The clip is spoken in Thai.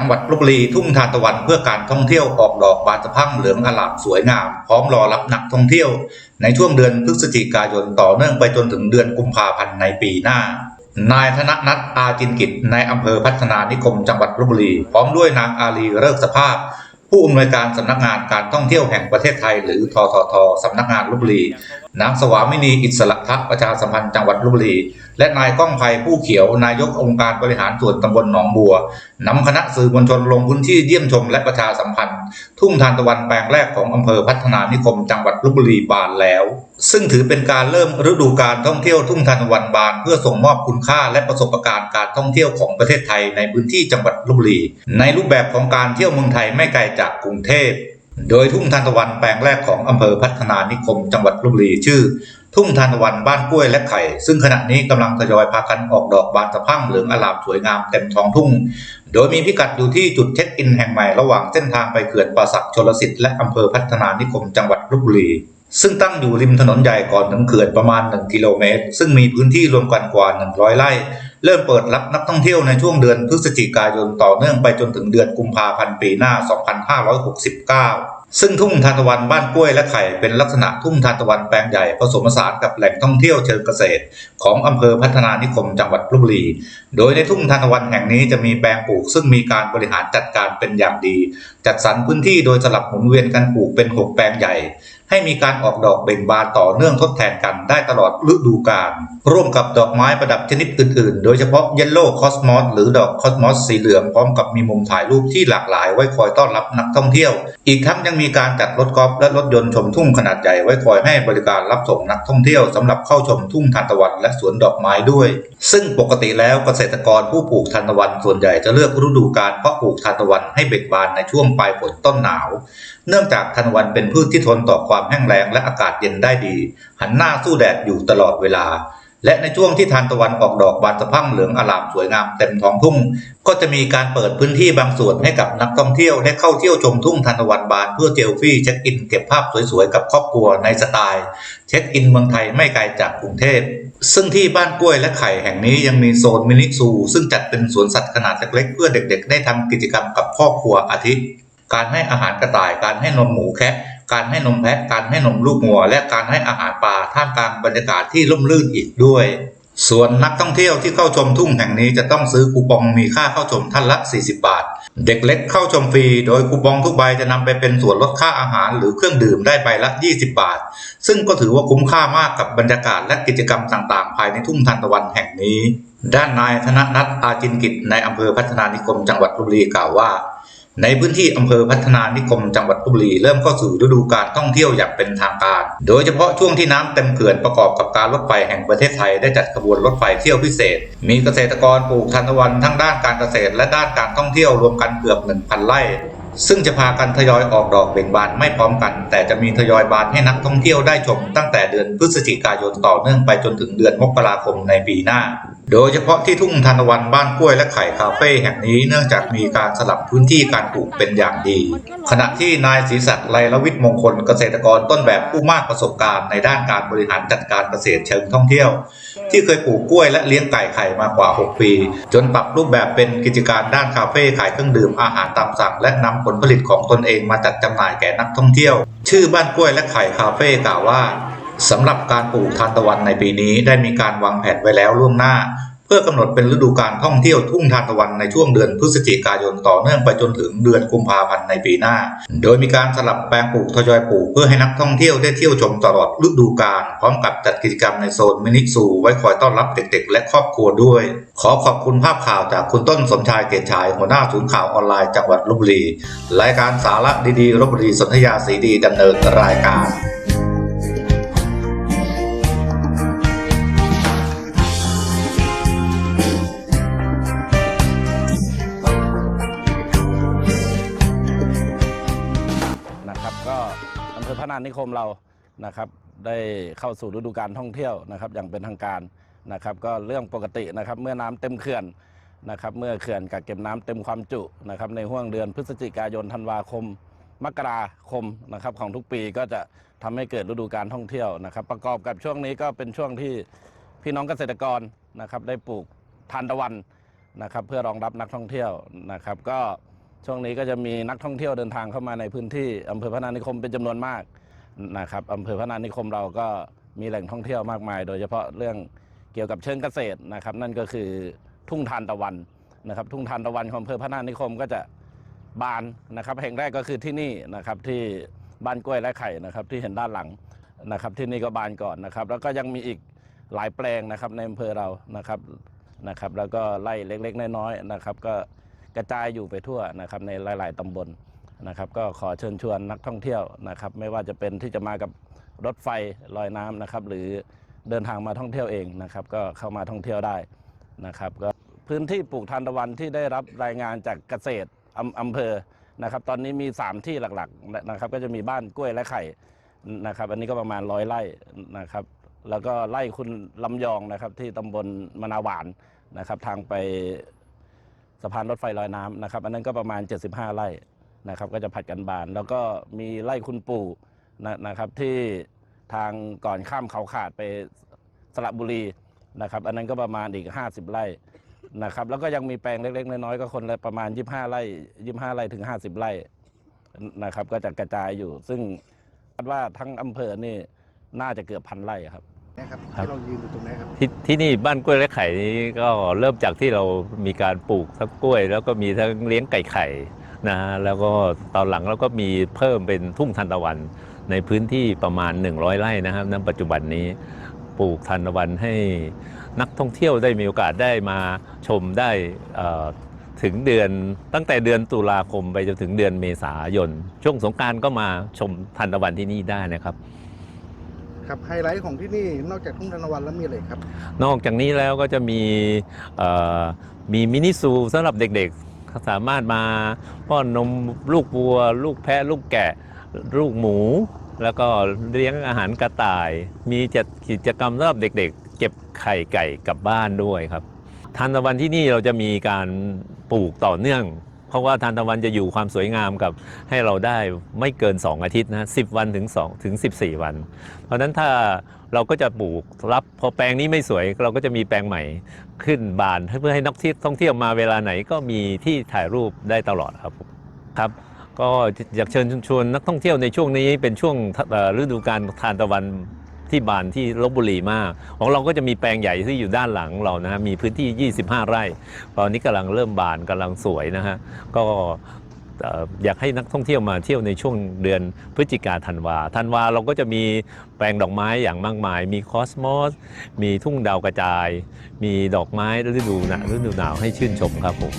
จังหวัดลบบุรีทุ่งทานตะวันเพื่อการท่องเที่ยวออกดอกบานสะพั่งเหลืองอลามสวยงาม พร้อมรอรับนักท่องเที่ยว ในช่วงเดือนพฤศจิกายนต่อเนื่องไปจนถึงเดือนกุมภาพันธ์ในปีหน้านายธนนัทอาจินกิจในอำเภอพัฒนานิคมจังหวัดลบบุรี พร้อมด้วยนางอาลีเลิกสภาพ ผู้อำนวยการสำนักงานการท่องเที่ยวแห่งประเทศไทย หรือทททสำนักงานลบบุรี นางสวามินีอิสระทักประชาสัมพันธ์จังหวัดลบบุรี และนายก้องไพผู้เขียวนายกองค์การบริหารส่วนตำบลหนองบัวนำคณะสื่อมวลชนลงพื้นที่เยี่ยมชมและประชาสัมพันธ์ ทุ่งทานตะวันแปลงแรกของอำเภอพัฒนานิคมจังหวัดลบบุรีบานแล้ว ซึ่งถือเป็นการเริ่มฤดูการท่องเที่ยวทุ่งทานตะวันบาน เพื่อส่งมอบคุณค่าและประสบการณ์การท่องเที่ยวของประเทศไทยในพื้นที่จังหวัดลบบุรี ในรูปแบบของการเที่ยวเมืองไทยไม่ไกลจากกรุงเทพ โดยทุ่งทานตะวันแปลงแรกของอำเภอพัฒนานิคม จังหวัดลบบุรีชื่อ ทุ่งทานตะวันบ้านกล้วยและไข่ ซึ่งขณะนี้กำลังทยอยพากันออกดอกบานสะพั่งเหลืองอลามสวยงามเต็มท้องทุ่ง โดยมีพิกัดอยู่ที่จุดเช็คอินแห่งใหม่ระหว่างเส้นทางไปเขื่อนป่าสักชลสิทธิ์และอำเภอพัฒนานิคม จังหวัดลบบุรีซึ่งตั้งอยู่ริมถนนใหญ่ก่อนถึงเขื่อนประมาณ 1 กิโลเมตร ซึ่งมีพื้นที่รวมกันกว่า 100 ไร่ เริ่มเปิดรับนักท่องเที่ยวในช่วงเดือนพฤศจิกายนต่อเนื่องไปจนถึงเดือนกุมภาพันธ์ปีหน้า 2569 ซึ่งทุ่งทานตะวันบ้านกล้วยและไข่เป็นลักษณะทุ่งทานตะวันแปลงใหญ่ผสมผสานกับแหล่งท่องเที่ยวเชิงเกษตร ของอำเภอพัฒนานิคมจังหวัดลบบุรี โดยในทุ่งทานตะวันแห่งนี้จะมีแปลงปลูก ซึ่งมีการบริหารจัดการเป็นอย่างดี จัดสรรพื้นที่โดยสลับหมุนเวียนกันปลูกเป็น 6 แปลงใหญ่ ให้มีการออกดอกเบ่งบานต่อเนื่องทดแทนกันได้ตลอดฤดูกาลร่วมกับดอกไม้ประดับชนิดอื่นๆ โดยเฉพาะเยลโล่คอสมอสหรือดอกคอสมอสสีเหลืองพร้อมกับมีมุมถ่ายรูปที่หลากหลายไว้คอยต้อนรับนักท่องเที่ยว อีกทั้งยังมีการจัดรถกอล์ฟและรถยนต์ชมทุ่งขนาดใหญ่ไว้คอยให้บริการรับส่งนักท่องเที่ยวสำหรับเข้าชมทุ่งทานตะวันและสวนดอกไม้ด้วย ซึ่งปกติแล้วเกษตรกรผู้ปลูกทานตะวันส่วนใหญ่จะเลือกฤดูกาลเพาะปลูกทานตะวันให้เบ่งบานในช่วงปลายฝนต้นหนาว เนื่องจากทานตะวันเป็นพืชที่ทนต่อความความแห้งแล้งและอากาศเย็นได้ดี หันหน้าสู้แดดอยู่ตลอดเวลา และในช่วงที่ทานตะวันออกดอกบานสะพั่งเหลืองอลามสวยงามเต็มท้องทุ่ง ก็จะมีการเปิดพื้นที่บางส่วนให้กับนักท่องเที่ยวได้เข้าเที่ยวชมทุ่งทานตะวันบานเพื่อเจลฟี่เช็คอินเก็บภาพสวยๆกับครอบครัวในสไตล์เช็คอินเมืองไทยไม่ไกลจากกรุงเทพซึ่งที่บ้านกล้วยและไข่แห่งนี้ยังมีโซนมินิซู ซึ่งจัดเป็นสวนสัตว์ขนาดเล็กๆเพื่อเด็กๆ ได้ทำกิจกรรมกับครอบครัวอาทิการให้อาหารกระต่ายการให้นมหมูแคะ การให้นมแพะการให้นมลูกงัว และการให้อาหารปลาท่ามกลางบรรยากาศที่ร่มรื่นอีกด้วย ส่วนนักท่องเที่ยวที่เข้าชมทุ่งแห่งนี้จะต้องซื้อคูปองมีค่าเข้าชมท่านละ 40 บาท เด็กเล็กเข้าชมฟรี โดยคูปองทุกใบจะนำไปเป็นส่วนลดค่าอาหารหรือเครื่องดื่มได้ใบละ 20 บาท ซึ่งก็ถือว่าคุ้มค่ามากกับบรรยากาศและกิจกรรมต่างๆ ภายในทุ่งทานตะวันแห่งนี้ ด้านนายธนนัทอาจินกิจในอำเภอพัฒนานิคมจังหวัดลบบุรีกล่าวว่า ในพื้นที่อำเภอพัฒนานิคมจังหวัดลบบุรีเริ่มเข้าสู่ฤดูการท่องเที่ยวอย่างเป็นทางการ โดยเฉพาะช่วงที่น้ำเต็มเขื่อนประกอบกับการรถไฟแห่งประเทศไทยได้จัดขบวนรถไฟเที่ยวพิเศษ มีเกษตรกรปลูกทานตะวันทั้งด้านการเกษตร และด้านการท่องเที่ยวรวมกันเกือบ1,000ไร่ซึ่งจะพากันทยอยออกดอกเบ่งบานไม่พร้อมกัน แต่จะมีทยอยบานให้นักท่องเที่ยวได้ชมตั้งแต่เดือนพฤศจิกายนต่อเนื่องไปจนถึงเดือนมกราคมในปีหน้า โดยเฉพาะที่ทุ่งทานตะวันบ้านกล้วยและไข่คาเฟ่แห่งนี้เนื่องจากมีการสลับพื้นที่การปลูกเป็นอย่างดี ขณะที่นายศรีศักดิ์ไลลวิทย์มงคลเกษตรกรต้นแบบผู้มากประสบการณ์ในด้านการบริหารจัดการเกษตรเชิงท่องเที่ยว ที่เคยปลูกกล้วยและเลี้ยงไก่ไข่มากว่า 6 ปี จนปรับรูปแบบเป็นกิจการด้านคาเฟ่ขายเครื่องดื่มอาหารตามสั่ง และนำผลผลิตของตนเองมาจัดจำหน่ายแก่นักท่องเที่ยว ชื่อบ้านกล้วยและไข่คาเฟ่กล่าวว่า สำหรับการปลูกทานตะวันในปีนี้ได้มีการวางแผนไว้แล้วล่วงหน้า เพื่อกำหนดเป็นฤดูการท่องเที่ยวทุ่งทานตะวันในช่วงเดือนพฤศจิกายนต่อเนื่องไปจนถึงเดือนกุมภาพันธ์ในปีหน้า โดยมีการสลับแปลงปลูกทยอยปลูกเพื่อให้นักท่องเที่ยวได้เที่ยวชมตลอดฤดูกาลพร้อมกับจัดกิจกรรมในโซนมินิซูไว้คอยต้อนรับเด็กๆ และครอบครัวด้วย ขอขอบคุณภาพข่าวจากคุณต้นสมชายเกตชายหัวหน้าศูนย์ข่าวออนไลน์จังหวัดลบบุรีรายการสาระดีๆลบบุรีสนธยาสีดีดำเนินรายการ นานนิคมเรานะครับได้เข้าสู่ฤดูการท่องเที่ยวนะครับอย่างเป็นทางการนะครับก็เรื่องปกตินะครับเมื่อน้ำเต็มเขื่อนนะครับเมื่อเขื่อนกักเก็บน้ำเต็มความจุนะครับในห่วงเดือนพฤศจิกายนธันวาคม มกราคมนะครับของทุกปีก็จะทำให้เกิดฤดูการท่องเที่ยวนะครับ ประกอบกับช่วงนี้ก็เป็นช่วงที่พี่น้องเกษตรกรนะครับได้ปลูกทานตะวันนะครับเพื่อรองรับนักท่องเที่ยวนะครับ ก็ช่วงนี้ก็จะมีนักท่องเที่ยวเดินทางเข้ามาในพื้นที่อำเภอพนานิคมเป็นจำนวนมาก นะครับอำเภอพนานิคมเราก็มีแหล่งท่องเที่ยวมากมาย โดยเฉพาะเรื่องเกี่ยวกับเชิงเกษตรนะครับ นั่นก็คือทุ่งทานตะวันนะครับ ทุ่งทานตะวันของอำเภอพนานิคมก็จะบานนะครับ แห่งแรกก็คือที่นี่นะครับที่บ้านกล้วยและไข่นะครับ ที่เห็นด้านหลังนะครับ ที่นี่ก็บานก่อนนะครับ แล้วก็ยังมีอีกหลายแปลงนะครับในอำเภอเรานะครับนะครับ แล้วก็ไร่เล็กๆน้อยๆนะครับ ก็กระจายอยู่ไปทั่วนะครับในหลาย ๆตำบล นะครับก็ขอเชิญชวนนักท่องเที่ยวนะครับไม่ว่าจะเป็นที่จะมากับรถไฟลอยน้ำนะครับหรือเดินทางมาท่องเที่ยวเองนะครับก็เข้ามาท่องเที่ยวได้นะครับก็พื้นที่ปลูกทานตะวันที่ได้รับรายงานจากเกษตรอำเภอนะครับตอนนี้มี 3 ที่หลักๆนะครับก็จะมีบ้านกล้วยและไข่นะครับอันนี้ก็ประมาณร้อยไร่นะครับแล้วก็ไร่คุณลำยองนะครับที่ตำบลมะนาวหวานนะครับทางไปสะพานรถไฟลอยน้ำนะครับอันนั้นก็ประมาณ 75 ไร่ นะครับก็จะผัดกันบาน แล้วก็มีไร่คุณปู่นะนะครับที่ทางก่อนข้ามเขาขาดไปสระบุรีนะครับอันนั้นก็ประมาณอีก 50 ไร่นะครับแล้วก็ยังมีแปลงเล็ก ๆ น้อยๆก็คนละประมาณ 25 ไร่25 ไร่ถึง 50 ไร่นะครับก็จะกระจายอยู่ ซึ่งคาดว่าทั้งอำเภอนี่น่าจะเกือบพันไร่ครับนะครับครับที่เรายืนอยู่ตรงนี้ครับที่ที่นี่บ้านกล้วยและไข่นี้ก็เริ่มจากที่เรามีการปลูกทั้งกล้วย แล้วก็มีทั้งเลี้ยงไก่ไข่ นะฮะแล้วก็ตอนหลังเราก็มีเพิ่มเป็นทุ่งทานตะวันในพื้นที่ประมาณ 100 ไร่นะครับณปัจจุบันนี้ปลูกทานตะวันให้นักท่องเที่ยวได้มีโอกาสได้มาชมได้เอ่อถึงเดือนตั้งแต่เดือนตุลาคมไปจนถึงเดือนเมษายน ช่วงสงกรารก็มาชมทานตะวันที่นี่ได้นะครับครับไฮไลท์ของที่นี่นอกจากทุ่งทานตะวันแล้วมีอะไรครับ นอกจากนี้แล้วก็จะมีเอ่อมีมินิซูสำหรับเด็กๆ สามารถมาป้อนนมลูกวัว ลูกแพะ ลูกแกะ ลูกหมู แล้วก็เลี้ยงอาหารกระต่าย มีจัดกิจกรรมสำหรับเด็กๆ เก็บไข่ไก่กลับบ้านด้วยครับทานตะวันที่นี่เราจะมีการปลูกต่อเนื่อง เพราะว่าทานตะวันจะอยู่ความสวยงามกับให้เราได้ไม่เกิน 2 อาทิตย์นะ10วันถึง2ถึง 14 วัน เพราะนั้นถ้าเราก็จะปลูกรับพอแปลงนี้ไม่สวยเราก็จะมีแปลงใหม่ขึ้นบานเพื่อให้นักท่องเที่ยวมาเวลาไหนก็มีที่ถ่ายรูปได้ตลอดครับครับก็อยากเชิญชวนนักท่องเที่ยวในช่วงนี้เป็นช่วงฤดูการทานตะวัน ที่บานที่ลบบุรีมาก ของเราก็จะมีแปลงใหญ่ที่อยู่ด้านหลังเรานะฮะมีพื้นที่ 25 ไร่ ตอนนี้กำลังเริ่มบานกำลังสวยนะฮะก็เอ่ออยากให้นักท่องเที่ยวมาเที่ยวในช่วงเดือนพฤศจิกาธันวาธันวาเราก็จะมีแปลงดอกไม้อย่างมากมาย มีคอสมอส มีทุ่งดาวกระจาย มีดอกไม้ฤดูหนาวฤดูหนาวให้ชื่นชมครับผม